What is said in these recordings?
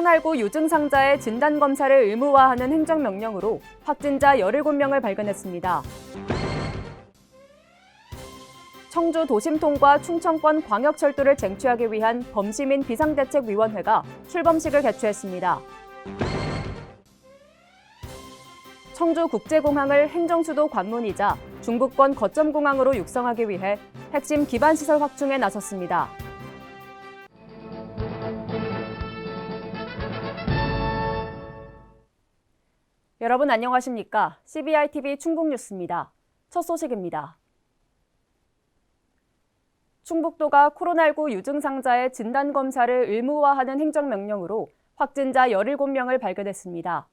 코로나19 유증상자의 진단검사를 의무화하는 행정명령으로 확진자 17명을 발견했습니다. 청주 도심통과 충청권 광역철도를 쟁취하기 위한 범시민 비상대책위원회가 출범식을 개최했습니다. 청주 국제공항을 행정수도 관문이자 중부권 거점공항으로 육성하기 위해 핵심 기반시설 확충에 나섰습니다. 여러분 안녕하십니까? CBI TV 충북 뉴스입니다. 첫 소식입니다. 충북도가 코로나19 유증상자의 진단 검사를 의무화하는 행정명령으로 확진자 17명을 발견했습니다.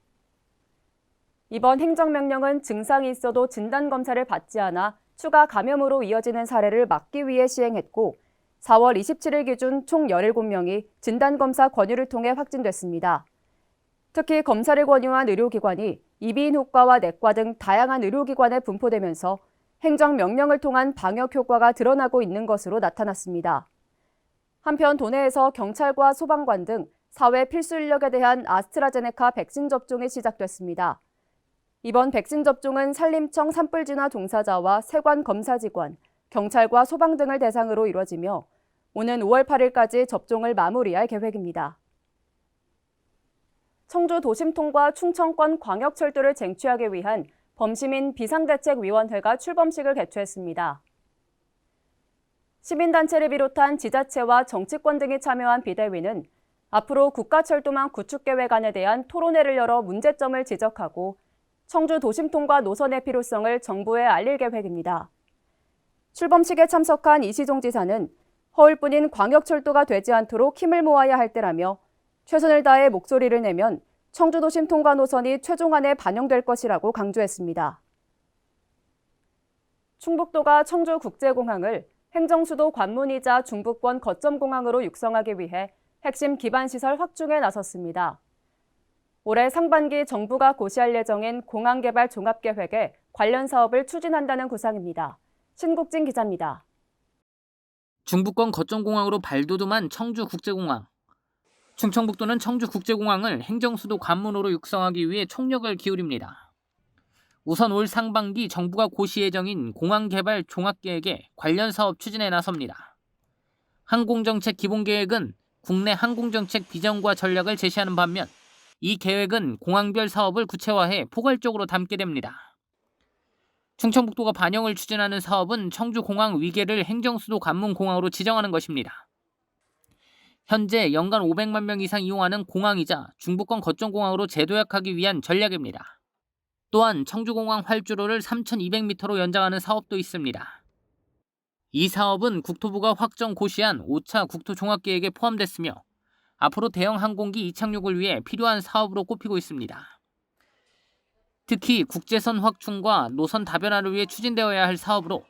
이번 행정명령은 증상이 있어도 진단 검사를 받지 않아 추가 감염으로 이어지는 사례를 막기 위해 시행했고 4월 27일 기준 총 17명이 진단검사 권유를 통해 확진됐습니다. 특히 검사를 권유한 의료기관이 이비인 후과와 내과 등 다양한 의료기관에 분포되면서 행정명령을 통한 방역 효과가 드러나고 있는 것으로 나타났습니다. 한편 도내에서 경찰과 소방관 등 사회 필수 인력에 대한 아스트라제네카 백신 접종이 시작됐습니다. 이번 백신 접종은 산림청 산불진화 종사자와 세관 검사 직원, 경찰과 소방 등을 대상으로 이뤄지며 오는 5월 8일까지 접종을 마무리할 계획입니다. 청주 도심통과 충청권 광역철도를 쟁취하기 위한 범시민 비상대책위원회가 출범식을 개최했습니다. 시민단체를 비롯한 지자체와 정치권 등이 참여한 비대위는 앞으로 국가철도망 구축 계획안에 대한 토론회를 열어 문제점을 지적하고 청주 도심통과 노선의 필요성을 정부에 알릴 계획입니다. 출범식에 참석한 이시종 지사는 허울뿐인 광역철도가 되지 않도록 힘을 모아야 할 때라며 최선을 다해 목소리를 내면 청주도심 통과 노선이 최종안에 반영될 것이라고 강조했습니다. 충북도가 청주국제공항을 행정수도 관문이자 중부권 거점공항으로 육성하기 위해 핵심 기반시설 확충에 나섰습니다. 올해 상반기 정부가 고시할 예정인 공항개발 종합계획에 관련 사업을 추진한다는 구상입니다. 신국진 기자입니다. 중부권 거점공항으로 발돋움한 청주국제공항. 충청북도는 청주국제공항을 행정수도 관문으로 육성하기 위해 총력을 기울입니다. 우선 올 상반기 정부가 고시 예정인 공항 개발 종합계획에 관련 사업 추진에 나섭니다. 항공정책 기본계획은 국내 항공정책 비전과 전략을 제시하는 반면 이 계획은 공항별 사업을 구체화해 포괄적으로 담게 됩니다. 충청북도가 반영을 추진하는 사업은 청주공항 위계를 행정수도 관문공항으로 지정하는 것입니다. 현재 연간 500만 명 이상 이용하는 공항이자 중부권 거점공항으로 재도약하기 위한 전략입니다. 또한 청주공항 활주로를 3,200m로 연장하는 사업도 있습니다. 이 사업은 국토부가 확정 고시한 5차 국토종합계획에 포함됐으며 앞으로 대형 항공기 이착륙을 위해 필요한 사업으로 꼽히고 있습니다. 특히 국제선 확충과 노선 다변화를 위해 추진되어야 할 사업으로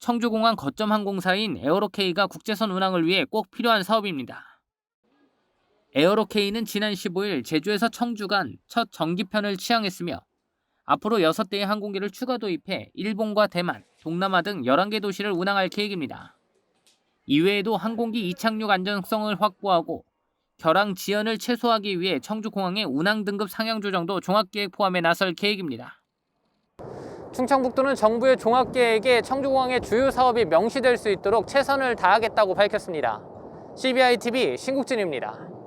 청주공항 거점 항공사인 에어로케이가 국제선 운항을 위해 꼭 필요한 사업입니다. 에어로케이는 지난 15일 제주에서 청주 간 첫 정기편을 취항했으며 앞으로 6대의 항공기를 추가 도입해 일본과 대만, 동남아 등 11개 도시를 운항할 계획입니다. 이외에도 항공기 이착륙 안전성을 확보하고 결항 지연을 최소화하기 위해 청주공항의 운항 등급 상향 조정도 종합계획 포함에 나설 계획입니다. 충청북도는 정부의 종합계획에 청주공항의 주요 사업이 명시될 수 있도록 최선을 다하겠다고 밝혔습니다. CBI TV 신국진입니다.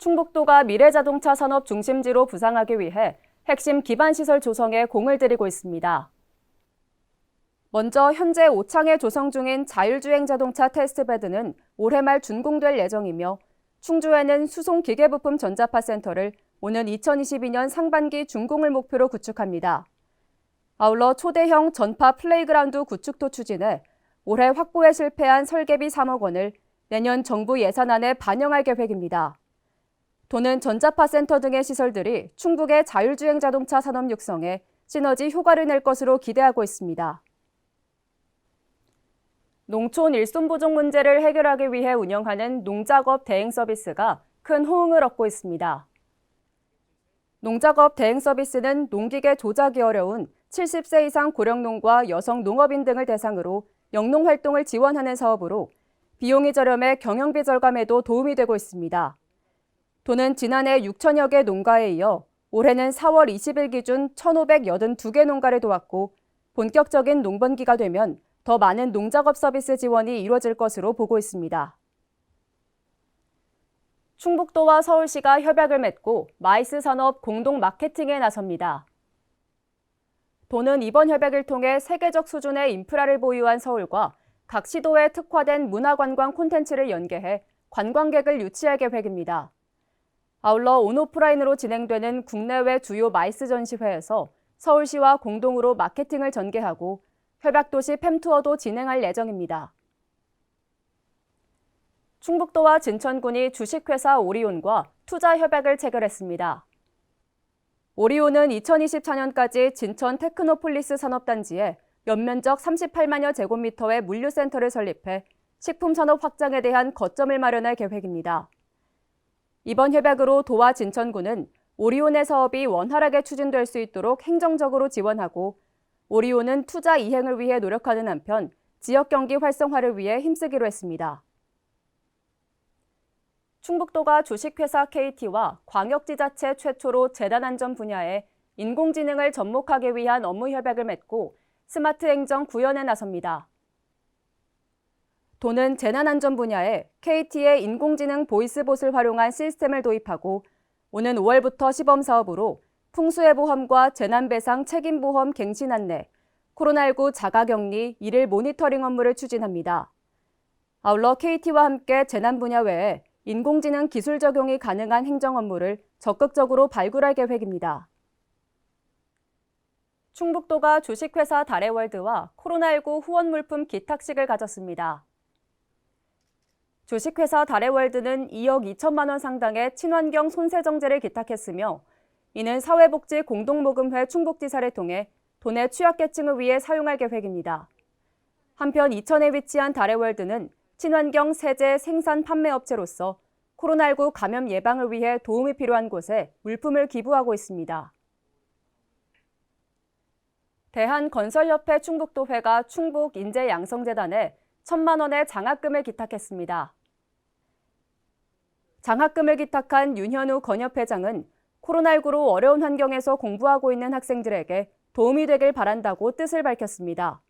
충북도가 미래자동차 산업 중심지로 부상하기 위해 핵심 기반시설 조성에 공을 들이고 있습니다. 먼저 현재 오창에 조성 중인 자율주행 자동차 테스트베드는 올해 말 준공될 예정이며 충주에는 수송 기계부품 전자파 센터를 오는 2022년 상반기 준공을 목표로 구축합니다. 아울러 초대형 전파 플레이그라운드 구축도 추진해 올해 확보에 실패한 설계비 3억 원을 내년 정부 예산안에 반영할 계획입니다. 도는 전자파 센터 등의 시설들이 충북의 자율주행 자동차 산업 육성에 시너지 효과를 낼 것으로 기대하고 있습니다. 농촌 일손 부족 문제를 해결하기 위해 운영하는 농작업 대행 서비스가 큰 호응을 얻고 있습니다. 농작업 대행 서비스는 농기계 조작이 어려운 70세 이상 고령농과 여성 농업인 등을 대상으로 영농 활동을 지원하는 사업으로 비용이 저렴해 경영비 절감에도 도움이 되고 있습니다. 도는 지난해 6천여 개 농가에 이어 올해는 4월 20일 기준 1,582개 농가를 도왔고 본격적인 농번기가 되면 더 많은 농작업 서비스 지원이 이루어질 것으로 보고 있습니다. 충북도와 서울시가 협약을 맺고 마이스 산업 공동 마케팅에 나섭니다. 도는 이번 협약을 통해 세계적 수준의 인프라를 보유한 서울과 각 시도에 특화된 문화관광 콘텐츠를 연계해 관광객을 유치할 계획입니다. 아울러 온오프라인으로 진행되는 국내외 주요 마이스 전시회에서 서울시와 공동으로 마케팅을 전개하고 협약도시 팸투어도 진행할 예정입니다. 충북도와 진천군이 주식회사 오리온과 투자 협약을 체결했습니다. 오리온은 2024년까지 진천 테크노폴리스 산업단지에 연면적 38만여 제곱미터의 물류센터를 설립해 식품 산업 확장에 대한 거점을 마련할 계획입니다. 이번 협약으로 도와 진천구는 오리온의 사업이 원활하게 추진될 수 있도록 행정적으로 지원하고 오리온은 투자 이행을 위해 노력하는 한편 지역 경기 활성화를 위해 힘쓰기로 했습니다. 충북도가 주식회사 KT와 광역지자체 최초로 재난안전 분야에 인공지능을 접목하기 위한 업무 협약을 맺고 스마트 행정 구현에 나섭니다. 도는 재난안전 분야에 KT의 인공지능 보이스봇을 활용한 시스템을 도입하고 오는 5월부터 시범 사업으로 풍수해보험과 재난배상 책임보험 갱신 안내, 코로나19 자가격리, 일일 모니터링 업무를 추진합니다. 아울러 KT와 함께 재난 분야 외에 인공지능 기술 적용이 가능한 행정 업무를 적극적으로 발굴할 계획입니다. 충북도가 주식회사 다래월드와 코로나19 후원 물품 기탁식을 가졌습니다. 주식회사 다래월드는 2억 2천만 원 상당의 친환경 손세정제를 기탁했으며 이는 사회복지 공동모금회 충북지사를 통해 도내 취약계층을 위해 사용할 계획입니다. 한편 이천에 위치한 다래월드는 친환경 세제 생산 판매 업체로서 코로나19 감염 예방을 위해 도움이 필요한 곳에 물품을 기부하고 있습니다. 대한건설협회 충북도회가 충북 인재양성재단에 천만 원의 장학금을 기탁했습니다. 장학금을 기탁한 윤현우 건협회장은 코로나19로 어려운 환경에서 공부하고 있는 학생들에게 도움이 되길 바란다고 뜻을 밝혔습니다.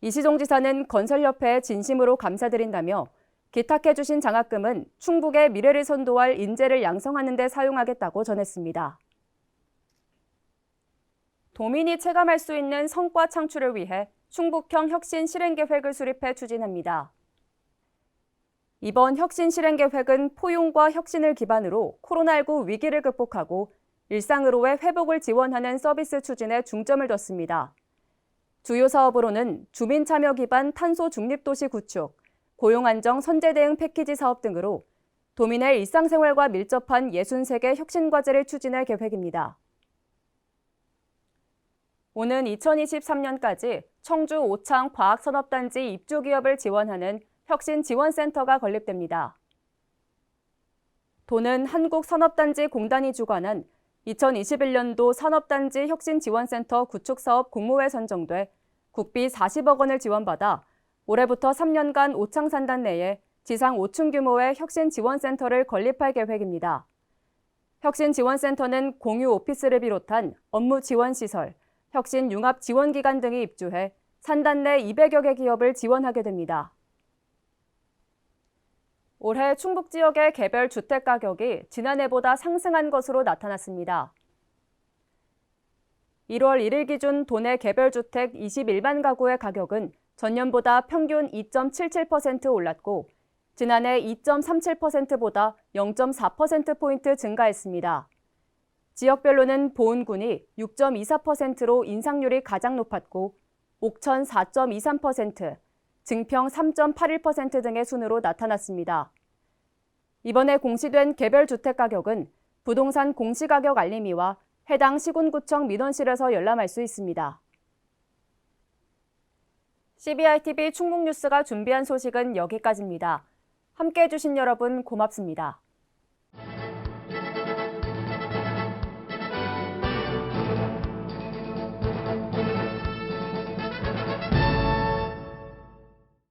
이시종 지사는 건설협회에 진심으로 감사드린다며 기탁해주신 장학금은 충북의 미래를 선도할 인재를 양성하는 데 사용하겠다고 전했습니다. 도민이 체감할 수 있는 성과 창출을 위해 충북형 혁신 실행 계획을 수립해 추진합니다. 이번 혁신 실행 계획은 포용과 혁신을 기반으로 코로나19 위기를 극복하고 일상으로의 회복을 지원하는 서비스 추진에 중점을 뒀습니다. 주요 사업으로는 주민 참여 기반 탄소 중립 도시 구축, 고용 안정 선제 대응 패키지 사업 등으로 도민의 일상생활과 밀접한 63개 혁신 과제를 추진할 계획입니다. 오는 2023년까지 청주 오창 과학산업단지 입주 기업을 지원하는 혁신지원센터가 건립됩니다. 도는 한국산업단지 공단이 주관한 2021년도 산업단지 혁신지원센터 구축사업 공모에 선정돼 국비 40억 원을 지원받아 올해부터 3년간 오창산단 내에 지상 5층 규모의 혁신지원센터를 건립할 계획입니다. 혁신지원센터는 공유 오피스를 비롯한 업무 지원 시설, 혁신 융합 지원 기관 등이 입주해 산단 내 200여 개 기업을 지원하게 됩니다. 올해 충북 지역의 개별 주택 가격이 지난해보다 상승한 것으로 나타났습니다. 1월 1일 기준 도내 개별 주택 21만 가구의 가격은 전년보다 평균 2.77% 올랐고 지난해 2.37%보다 0.4%포인트 증가했습니다. 지역별로는 보은군이 6.24%로 인상률이 가장 높았고 옥천 4.23%, 증평 3.81% 등의 순으로 나타났습니다. 이번에 공시된 개별 주택 가격은 부동산 공시가격 알림이와 해당 시군구청 민원실에서 열람할 수 있습니다. CBI-TV 충북뉴스가 준비한 소식은 여기까지입니다. 함께 해 주신 여러분 고맙습니다.